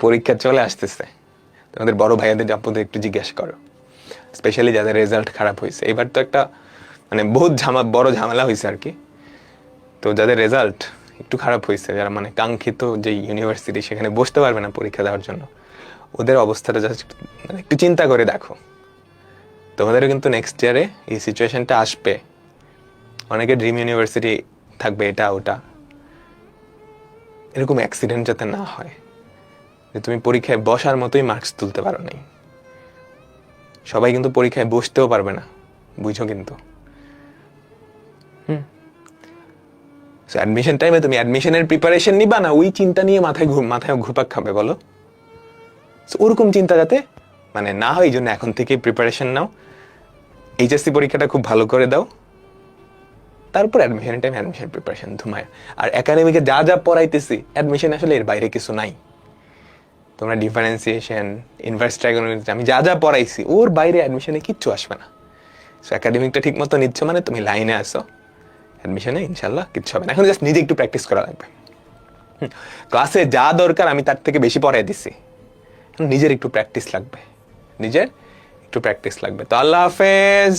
পরীক্ষা চলে আসতেছে। তোমাদের বড় ভাইয়াদের আপুদের একটু জিজ্ঞাসা করো। স্পেশালি যাদের রেজাল্ট খারাপ হয়েছে। এবার তো একটা মানে বহুত ঝামা, বড় ঝামেলা হয়েছে আর কি। তো যাদের রেজাল্ট একটু খারাপ হয়েছে, যারা মানে কাঙ্ক্ষিত যে ইউনিভার্সিটি সেখানে বসতে পারবে না পরীক্ষা দেওয়ার জন্য, ওদের অবস্থাটা জাস্ট মানে একটু চিন্তা করে দেখো। তোমাদেরও কিন্তু নেক্সট ইয়ারে এই সিচুয়েশনটা আসবে। অনেকে ড্রিম ইউনিভার্সিটি থাকবে এটা, ওটা। এরকম অ্যাক্সিডেন্ট যাতে না হয়। যে তুমি পরীক্ষায় বসার মতোই মার্কস তুলতে পারো নাই। সবাই কিন্তু পরীক্ষায় বসতেও পারবে না বুঝো কিন্তু। অ্যাডমিশন টাইমে তুমি অ্যাডমিশনের প্রিপারেশন নিবা না, ওই চিন্তা নিয়ে মাথায় মাথায় ঘুরপাক খাবে, বলো। ওরকম চিন্তা যাতে মানে না হয়, এই জন্য এখন থেকে প্রিপারেশন নাও। এইচএসসি পরীক্ষাটা খুব ভালো করে দাও। তারপর অ্যাডমিশনের টাইম অ্যাডমিশন প্রিপারেশন ধুমায়। আর একাডেমিকে যা যা পড়াইতেছি অ্যাডমিশন আসলে এর বাইরে কিছু নাই। তোমরা ডিফারেন্সিয়েশন ইনভার্স ট্রাইগোনোমেট্রি আমি যা যা পড়াইছি, ওর বাইরে অ্যাডমিশনে কিচ্ছু আসবে না। সো একাডেমিকটা ঠিক মতো নিচ্ছ মানে তুমি লাইনে আসো অ্যাডমিশনে ইনশাল্লাহ কিচ্ছু হবে না। এখন জাস্ট নিজে একটু প্র্যাকটিস করা লাগবে। ক্লাসে যা দরকার আমি তার থেকে বেশি পড়াই দিছি। নিজের একটু প্র্যাকটিস লাগবে। নিজের একটু প্র্যাকটিস লাগবে। তো আল্লাহ হাফেজ!